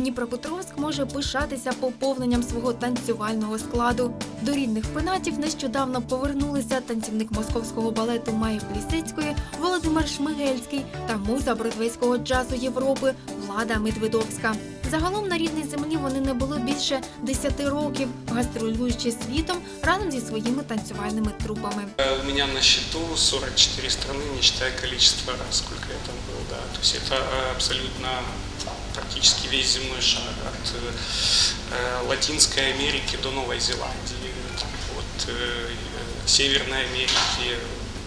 Дніпропетровськ може пишатися поповненням свого танцювального складу. До рідних пенатів нещодавно повернулися танцівник московського балету Майя Плісецької Володимир Шмигельський та муза бродвейського джазу Європи Влада Медведовська. Загалом на рідній землі вони не було більше 10 років, гастролюючи світом разом зі своїми танцювальними трупами. Э, У меня на счету 44 страны, не считая количества раз, сколько я там был, да. То есть это э, абсолютно практически весь земной шар, от э, Латинской Америки до Новой Зеландии, там, от э, Северной Америки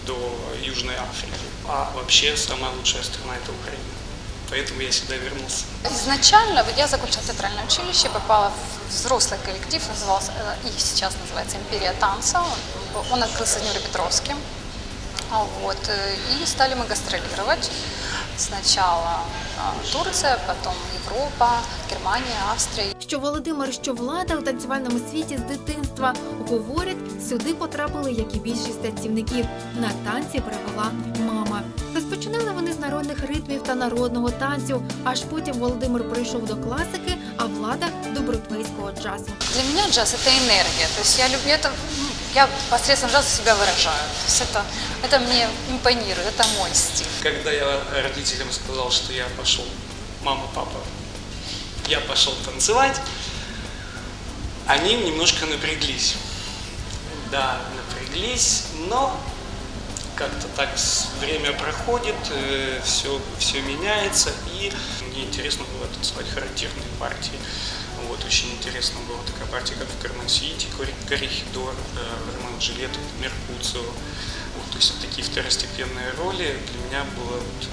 до Южной Африки. А вообще самая лучшая страна это Украина. Поэтому я сюда вернулся. Изначально я закончила театральное училище, попала в взрослый коллектив, назывался, э, и сейчас называется «Империя танца». Он- Он открылся в Днепропетровске. А Вот, э, и стали мы гастролировать. Сначала Турция, потом Европа, Германия, Австрия. Що Володимир, що влада у танцювальному світі з дитинства говорять, сюди потрапили, як і більшість танцівників. На танці привела мама. Розпочинали вони з народних ритмів та народного танцю. Аж потім Володимир прийшов до класики, а влада до бродвейського джазу. Для меня джаз – это энергия. То есть я люблю это, м, я посредством джаза себя выражаю. То есть это, это мне импонирует, это мой стиль. Когда я родителям сказал, что я пошел, мама, папа, я пошел танцевать, они немножко напряглись. Да, напряглись, но как-то так время проходит, все, все меняется, и мне интересно было танцевать характерные партии. Вот, очень интересно была такая партия, как в Карнасиите, Корихидор, Ромео Джилетто, Меркуцио. Вот, то есть такие второстепенные роли для меня было вот.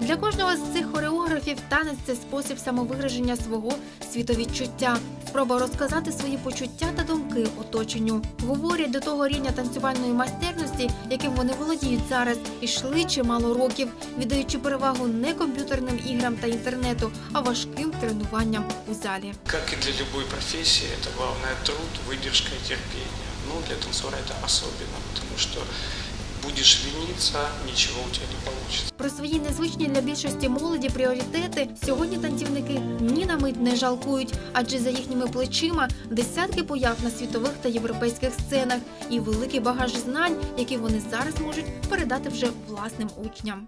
Для кожного з цих хореографів танець це спосіб самовираження свого світовідчуття, спроба розказати свої почуття та думки оточенню. Говорять, до того рівня танцювальної майстерності, яким вони володіють зараз, ішли чимало років, віддаючи перевагу не комп'ютерним іграм та інтернету, а важким тренуванням у залі. Как и для любой профессии, это главное труд, выдержка и терпение. Ну, для танцора это особенно, потому что будешь лениться, ничего у тебя не получится. Про свої незвичні для більшості молоді пріоритети сьогодні танцівники ні на мить не жалкують, адже за їхніми плечима десятки появ на світових та європейських сценах і великий багаж знань, які вони зараз можуть передати вже власним учням.